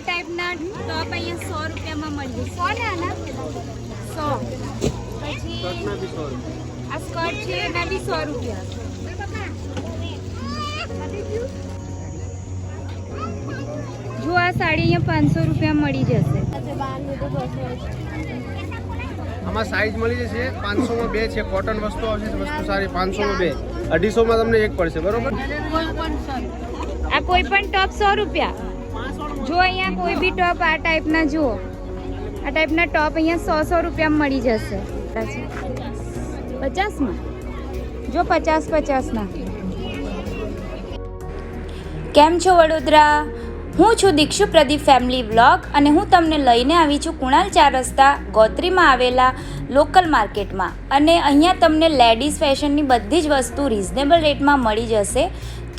આ ટાઈપના ટોપ અહીંયા સો રૂપિયામાં મળી જશે સો. ને આના સો પછી આ સ્કર્ટ છે એના બી સો રૂપિયા. જો આ સાડી અહીંયા પાંચસો રૂપિયા મળી જશે. આમાં સાઈઝ મળી જશે. પાંચસોમાં બે છે કોટન વસ્તુ આવશે વસ્તુ સારી પાંચસોમાં બે. અઢીસોમાં તમને એક પડશે બરોબર? આ કોઈ પણ ટોપ સો રૂપિયા. જો અહીંયા કોઈ બી ટોપ આ ટાઈપના જુઓ. આ ટાઈપના ટોપ અહીંયા સો સો રૂપિયામાં મળી જશે. પચાસમાં? જો પચાસ પચાસના. કેમ છો વડોદરા? હું છું દીક્ષુ પ્રદીપ ફેમિલી વ્લોગ અને હું તમને લઈને આવી છું કુણાલ ચાર રસ્તા ગોત્રીમાં આવેલા લોકલ માર્કેટમાં અને અહીંયા તમને લેડીઝ ફેશનની બધી જ વસ્તુ રિઝનેબલ રેટમાં મળી જશે.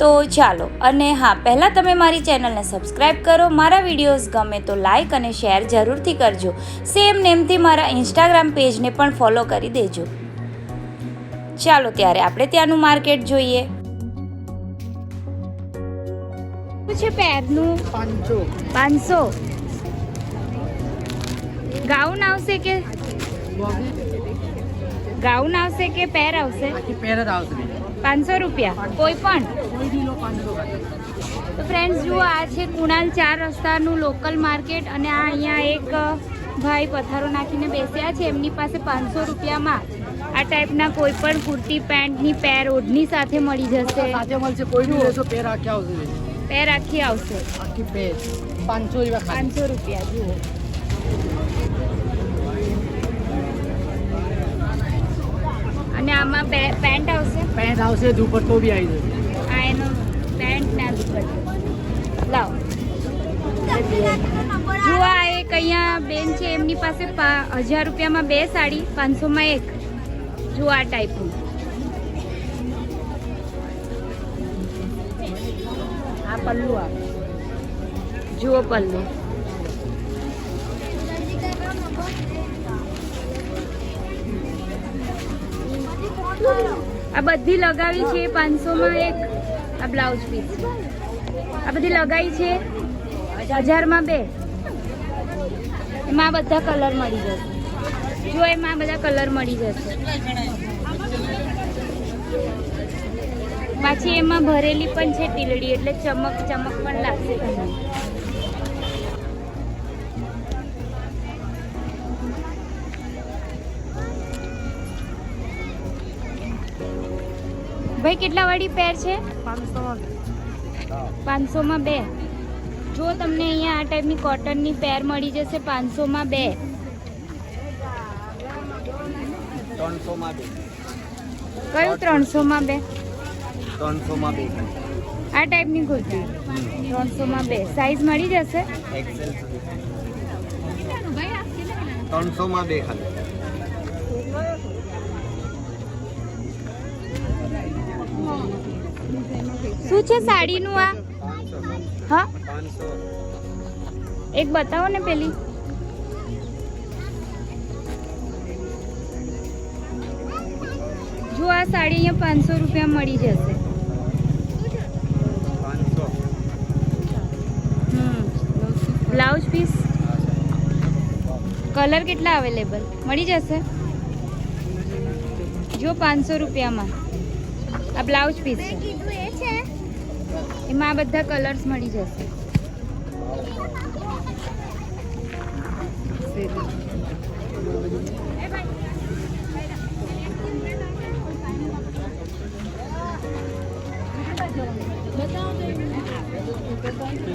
તો ચાલો અને હા પહેલાં તમે મારી ચેનલને સબસ્ક્રાઈબ કરો મારા વિડીયોઝ ગમે તો લાઈક અને શેર જરૂરથી કરજો. સેમ નેમથી મારા ઇન્સ્ટાગ્રામ પેજને પણ ફોલો કરી દેજો. ચાલો ત્યારે આપણે ત્યાંનું માર્કેટ જોઈએ. શું છે પેરનું પાંચસો. પાંચસો. ગાઉન આવશે કે ગાઉન આવશે કે પેર આવશે? પેર આવશે. પાંચસો રૂપિયા. કોઈ પણ? તો ફ્રેન્ડ્સ જુઓ આ છે કુણાલ ચાર રસ્તાનું લોકલ માર્કેટ અને આ અહીંયા એક ભાઈ પથારો નાખીને બેસ્યા છે. એમની પાસે પાંચસો રૂપિયામાં. આ ટાઈપના કોઈ પણ કુર્તી પેન્ટની પેર ઓઢની સાથે મળી જશે. સાથે મળશે કોઈ બી લેશો પેર આખી આવશે. પેર આખી આવશે. આખી પેર પાંચસો રૂપિયા પાંચસો રૂપિયા જુઓ. અને આમાં પેન્ટ આવશે? પેન્ટ આવશે દુપટ્ટો બી આવી જશે. આ એનો પેન્ટ ના દુપટ્ટો. લાવો. જુઓ આ એક અહીંયા બેન છે એમની પાસે હજાર રૂપિયામાં બે સાડી પાંચસોમાં એક. જુઓ આ ટાઈપનું આ પલ્લુ આવે જુઓ પલ્લુ. આ બધી લગાવી છે પાંચસોમાં એક આ બ્લાઉઝ પીસ. આ બધી લગાવી છે હજારમાં બે. એમાં બધા કલર મળી જશે. જો એમાં બધા કલર મળી જશે. પાછી એમાં ભરેલી પણ છે ટીલડી, એટલે ચમક ચમક પણ લાગશે તમને. ભાઈ કેટલા વાળી પેર છે? પાંચસોમાં બે. જો તમને અહીંયા આ ટાઈપની કોટનની પેર મળી જશે પાંચસોમાં બે. કયું ત્રણસોમાં બે? ત્રણસોમાં બે. આ ટાઈપની કુર્તી. ત્રણસોમાં બે. સાઈઝ મળી જશે? ત્રણસોમાં બે ખાલી. શું છે સાડીનું આ? હા? એક બતાવો ને પેલી. જો આ સાડી અહીંયા પાંચસો રૂપિયા મળી જશે. Blouse piece. કલર કેટલા અવેલેબલ? મળી જશે? જો પાંચસો રૂપિયામાં. આ બ્લાઉઝ પીસ એમાં બધા કલર્સ મળી જશે.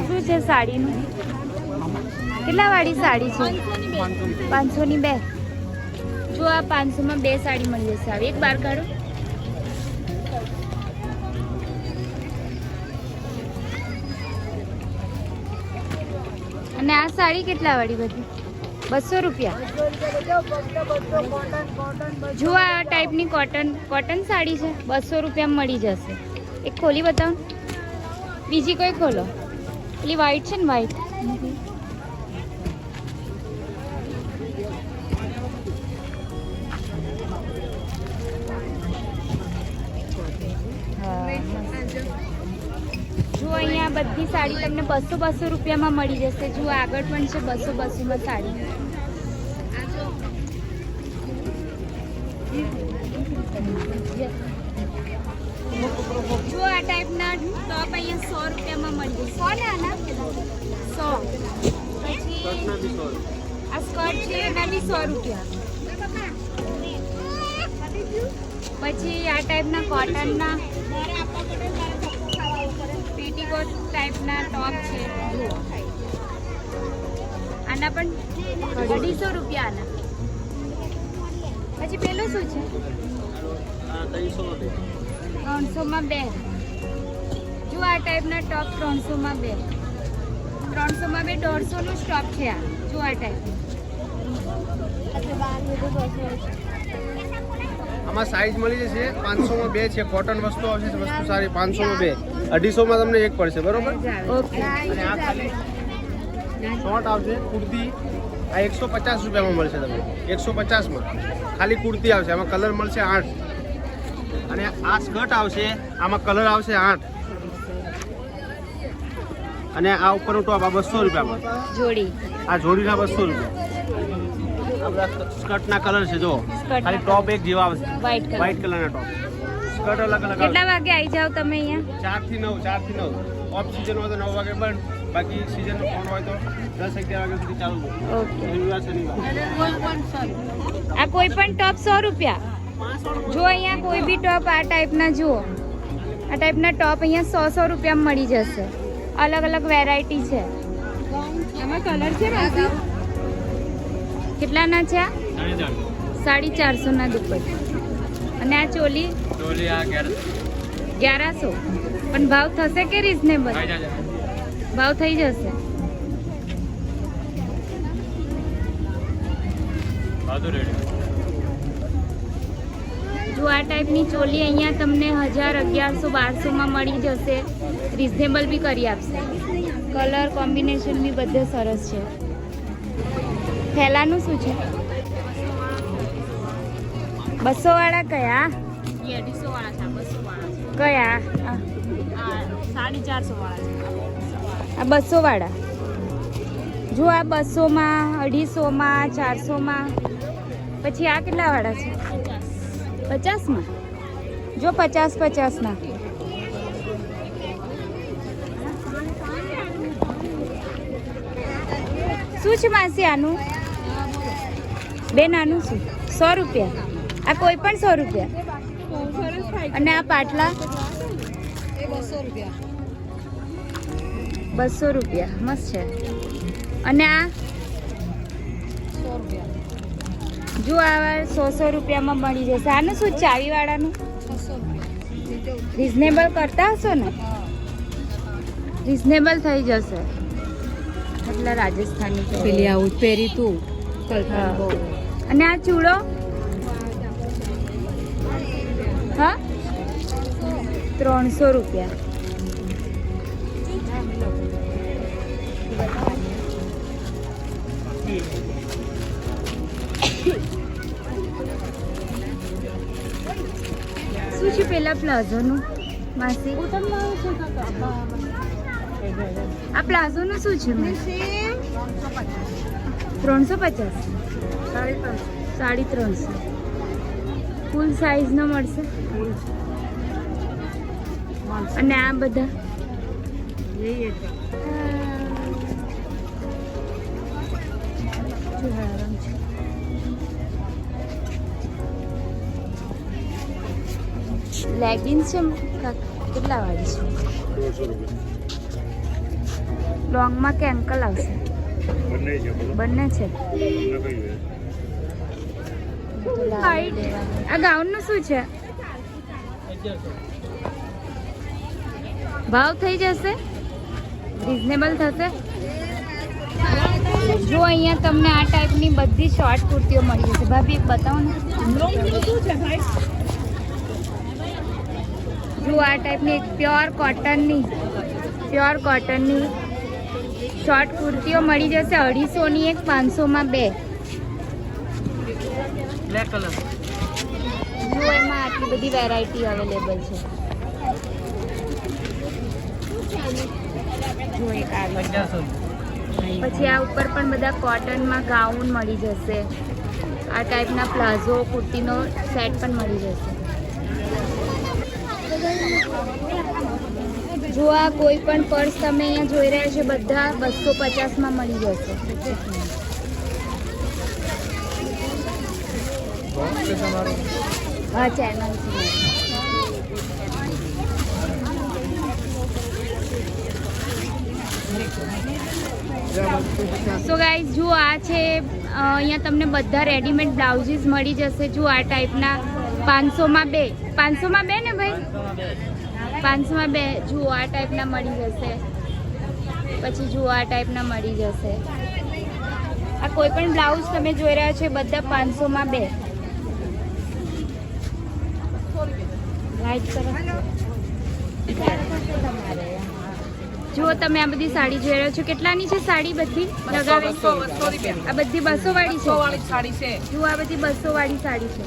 શું છે સાડીનું? કેટલા વાળી સાડી છે? પાંચસોની બે. જો આ પાંચસોમાં બે સાડી મળી જશે. આવી એક બાર કાઢો. અને આ સાડી કેટલા વાળી બધી? બસો રૂપિયા? જો આ ટાઈપની કોટન કોટન સાડી છે, બસો રૂપિયામાં મળી જશે. એક ખોલી બતાવો. બીજી કોઈ ખોલો. પેલી વ્હાઈટ છે ને વ્હાઈટ બધી સાડી તમને બસો બસો રૂપિયામાં મળી જશે. જો આગળ પણ છે બસો બસોમાં સાડી. જો આ ટાઈપના ટોપ અહીંયા સો રૂપિયામાં મળી જશે. સો ને આના? સો. પછી આ સ્કર્ટ છે એના બી સો રૂપિયા. પછી આ ટાઈપના કોટનના. પેટીકોટ. ટાઈપના ટોપ છે. આના પણ અઢીસો રૂપિયા આના પછી પેલું શું છે? ત્રણસોમાં બે. જો આ ટાઈપના ટોપ ત્રણસોમાં બે. ત્રણસોમાં બે દોઢસોનું સ્ટોપ છે આ. જો આ ટાઈપ આમાં સાઈઝ મળી જશે. પાંચસોમાં બે છે. કોટન વસ્તુ આવશે વસ્તુ સારી. પાંચસોમાં બે. અઢીસોમાં તમને એક પડશે બરોબર? શોર્ટ આવશે કુર્તી. આ એકસો પચાસ રૂપિયામાં મળશે તમને. એકસો પચાસમાં. ખાલી કુર્તી આવશે આમાં કલર મળશે આઠ. અને આ સ્કર્ટ આવશે આમાં કલર આવશે આઠ. અને આ ઉપરનું ટોપ આ બસો રૂપિયામાં. જોડી. આ જોડીના બસો રૂપિયા. સ્કર્ટના કલર છે જો ખાલી ટોપ એક જેવા આવશે. વ્હાઇટ કલરના ટોપ કેટલા વાગે આવી જાવ તમે અહીંયા? ચારથી નવ ચારથી નવ. ઓફ સિઝન હોય તો નવ વાગે બંધ બાકી સિઝન ફોન હોય તો દસ અગિયાર વાગ્યા સુધી ચાલુ ઓકે. રવિવાર શનિવાર. આ કોઈ પણ ટોપ સો રૂપિયા? જો અહીંયા કોઈ બી ટોપ આ ટાઈપના જુઓ. આ ટાઈપના ટોપ અહીંયા સો સો રૂપિયામાં મળી જશે. અલગ અલગ વેરાયટી છે. આમાં કલર છે કેટલાના છે આ? સાડી ચારસોના દુપટ્ટા. અને આ ચોલી ગ્યારાસો પણ ભાવ થશે કે રિઝનેબલ ભાવ થઈ જશે. જો આ ટાઈપની ચોલી અહીંયા તમને હજાર અગિયારસો બારસોમાં મળી જશે. રિઝનેબલ બી કરી આપશે. કલર કોમ્બિનેશન બી બધે સરસ છે. થેલાનું શું છે? બસો વાળા કયા? અઢીસો વાળા છે બસો વાળા કયા? સાડી ચારસો વાળા આ બસો વાળા જો આ બસોમાં અઢીસોમાં ચારસોમાં પછી આ કેટલા વાળા છે? પચાસમાં? જો પચાસ પચાસના. શું છે માસી આનું? બેન આનું શું? સો રૂપિયા. આ કોઈ પણ સો રૂપિયા. અને આ પાટલા? બસો રૂપિયા. મસ્ત છે. અને આ? જો આ સો સો રૂપિયામાં મળી જશે. આનું શું ચાવી વાળાનું રિઝનેબલ કરતા હશો ને? રિઝનેબલ થઈ જશે. એટલે રાજસ્થાની. પેલી આવું પહેરી તું. અને આ ચૂડો? ત્રણસો રૂપિયા. શું છે પેલા પ્લાઝોનું, માસી? આ પ્લાઝોનું શું છે ત્રણસો પચાસ? સાડી ત્રણસો. ફૂલ સાઈઝનો મળશે? અને આ બધા. લેગિન્સ છે કેટલા વાળી છે? લોંગમાં કે એન્કલ આવશે? બંને છે. આ ગાઉનનું શું છે? ભાવ થઈ જશે? રિઝનેબલ થશે? જો અહીંયા તમને આ ટાઈપની બધી શોર્ટ કુર્તીઓ મળી જશે. ભાભી એક બતાવો ને. જો આ ટાઈપની એક પ્યોર કોટનની પ્યોર કોટનની શોર્ટ કુર્તીઓ મળી જશે. અઢીસોની એક પાંચસોમાં બે. બ્લેક કલર જો એમાં આટલી બધી વેરાયટી અવેલેબલ છે. પછી આ ઉપર પણ બધા કોટનમાં ગાઉન મળી જશે. આ ટાઈપના પ્લાઝો કુર્તીનો સેટ પણ મળી જશે. જો આ કોઈ પણ પર્સ તમે અહીંયા જોઈ રહ્યા છો બધા બસો પચાસમાં મળી જશે. હા ચેનલ છે. સો ગાઈઝ જુઓ, આ છે અહીંયા તમને બધા રેડીમેડ બ્લાઉઝીસ મળી જશે. જુઓ, આ ટાઈપના પાંચસોમાં બે. પાંચસોમાં બે ને ભાઈ? પાંચસોમાં બે. જુઓ, આ ટાઈપના મળી જશે. પછી જુઓ, આ ટાઈપના મળી જશે. આ કોઈ પણ બ્લાઉઝ તમે જોઈ રહ્યા છો બધા પાંચસોમાં બે. લાઈટ કરો. જુઓ તમે આ બધી સાડી જોઈ રહ્યા છો કેટલાની છે સાડી બધી? લગાવે આ બધી બસો વાળી છે સાડી છે. જુઓ આ બધી બસો વાળી સાડી છે.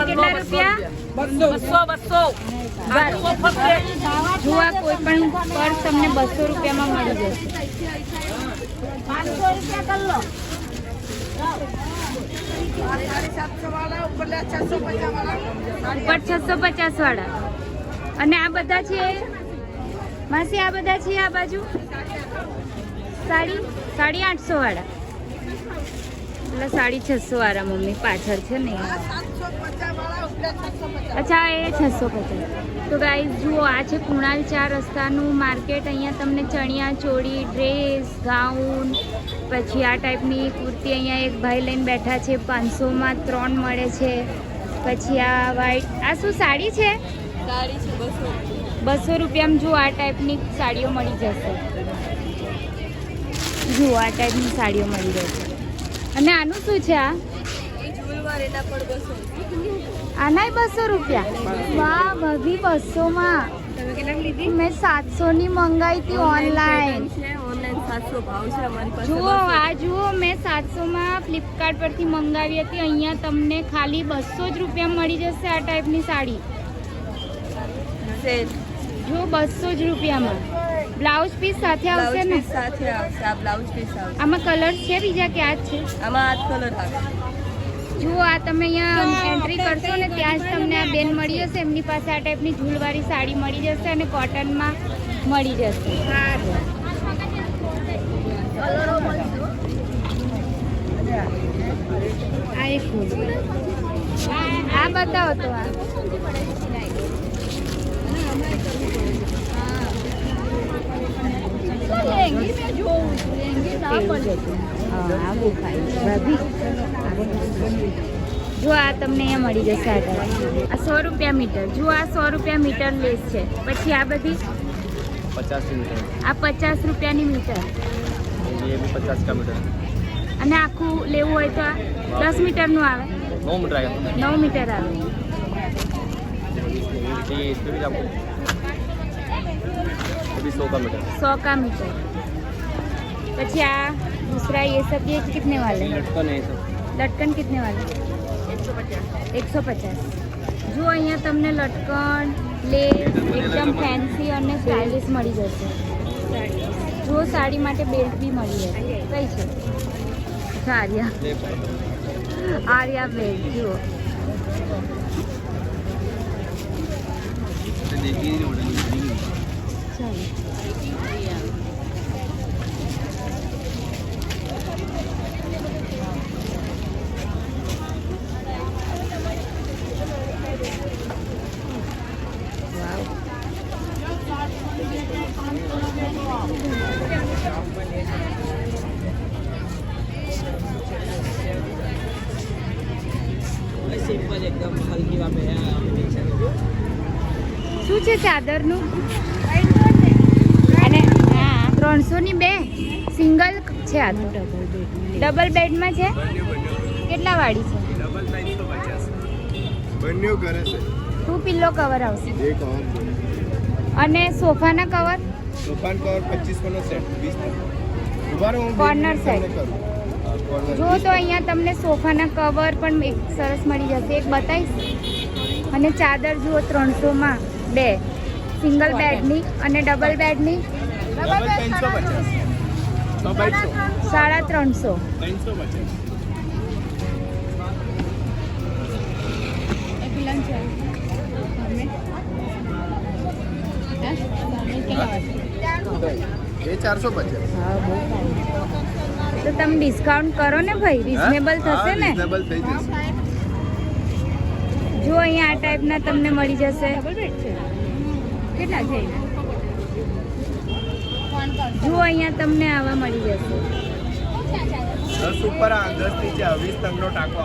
કેટલા રૂપિયા? જુઓ આ કોઈ પણ પર્સ તમને બસો રૂપિયામાં મળી જશે. ઉપર છસો પચાસ વાળા અને આ બધા છે માસી, આ બધા છે આ બાજુ? સાડી? સાડી આઠસો વાળા એટલે સાડી છસો વાળા મમ્મી પાછળ છે ને. અચ્છા, એ છસો પચાસ તો ગાઈઝ જુઓ, આ છે કુણાલ ચાર રસ્તાનું માર્કેટ અહીંયા તમને ચણિયા ચોળી ડ્રેસ ગાઉન પછી આ ટાઈપની કુર્તી અહીંયા એક ભાઈ લઈને બેઠા છે, પાંચસોમાં ત્રણ મળે છે. પછી આ વ્હાઈટ આ શું સાડી છે? સાડી છે બસો. બસો રૂપિયામાં જુઓ આ ટાઈપની સાડીઓ મળી જશે. જુઓ આ ટાઈપની સાડીઓ મળી જશે. અને આનું શું છે આ? આનાય બસો રૂપિયા. વાહ ભાભી બસોમાં. મેં સાતસો ની મંગાવી હતી ઓનલાઈન જુઓ આ જુઓ મેં સાતસોમાં ફ્લિપકાર્ટ પરથી મંગાવી હતી. અહીંયા તમને ખાલી બસો જ રૂપિયા મળી જશે આ ટાઈપની સાડી. જો બસો જ રૂપિયામાં. બ્લાઉઝ પીસ સાથે આવશે ને? સાથે આવશે. આ બ્લાઉઝ પીસ આવશે. આમાં કલર છે બીજા કે આ જ છે? આમાં આ કલર આવે. જુઓ આ તમે અહીંયા એન્ટ્રી કરશો ને ત્યાં જ તમને આ બેન મળી જશે. એમની પાસે આ ટાઈપની ઝૂલવાળી સાડી મળી જશે અને કોટનમાં મળી જશે. આ એક આ બતાવો તો આ. જો આ તમને અહીંયા મળી જશે આ સો રૂપિયા મીટર. જો આ સો રૂપિયા મીટર લેસ છે. પછી આ બધી? આ પચાસ રૂપિયાની મીટર. અને આખું લેવું હોય તો દસ મીટરનું આવે? નવ મીટર આવે. નવ મીટર આવે. भी आपको ये भी सौ का मीटर सौ का मीटर પછી આ दूसरा ये सब ये कितने वाले हैं लटकन है ये सब लटकन कितने वाले એકસો પચાસ એકસો પચાસ જો અહીંયા તમને લટકન લેસ એકદમ ફેન્સી અને સ્ટાઇલિશ મળી જશે જો સાડી માટે બેલ્ટ બી મળી જશે કઈ છે અચ્છા, આર્યા ये આર્યા બેલ્ટ જુઓ દાદરનું અને ત્રણસો ની બે સિંગલ છે આ ડબલ બેડમાં છે. કેટલા વાળી છે? ટુ પિલ્લો કવર આવશે. અને સોફાના કવર? કોર્નર સેટ જો તો અહીંયા તમને સોફાના કવર પણ એક સરસ મળી જશે. એક બતાવીશ. અને ચાદર જુઓ ત્રણસોમાં બે. સિંગલ બેડની અને ડબલ બેડની? સાડા ત્રણસો. ચારસો પચાસ. તો તમે ડિસ્કાઉન્ટ કરો ને ભાઈ રિઝનેબલ થશે ને? રિઝનેબલ જો અહીંયા આ ટાઈપના તમને મળી જશે. કેટલા છે જો અહીંયા તમને આવા મળી જશે. દસ ઉપર આ દસ નીચે વીસ તંગનો ટાંકો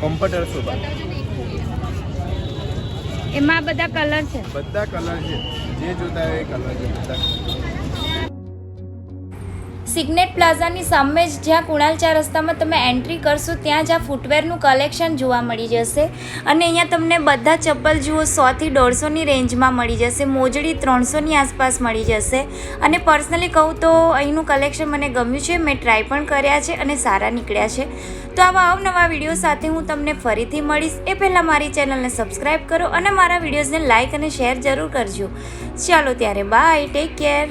કમ્પ્યુટર સુપર એમાં બધા કલર છે. બધા કલર છે. જે જોતા હોય એ કલર છે બધા. સિગ્નેટ પ્લાઝાની સામે જ જ્યાં કુણાલ ચાર રસ્તામાં તમે એન્ટ્રી કરશો, ત્યાં જ આ ફૂટવેરનું કલેક્શન જોવા મળી જશે. અને અહીંયા તમને બધા ચપ્પલ જુઓ, સોથી દોઢસોની રેન્જમાં મળી જશે, મોજડી ત્રણસોની આસપાસ મળી જશે. અને પર્સનલી કહું તો અહીંનું કલેક્શન મને ગમ્યું છે, મેં ટ્રાય પણ કર્યા છે અને સારા નીકળ્યા છે. તો આવા અવનવા વીડિયો સાથે હું તમને ફરીથી મળીશ. એ પહેલાં મારી ચેનલને સબસ્ક્રાઈબ કરો અને મારા વિડીયોઝને લાઇક અને શેર જરૂર કરજો. ચાલો ત્યારે બાય ટેક કેર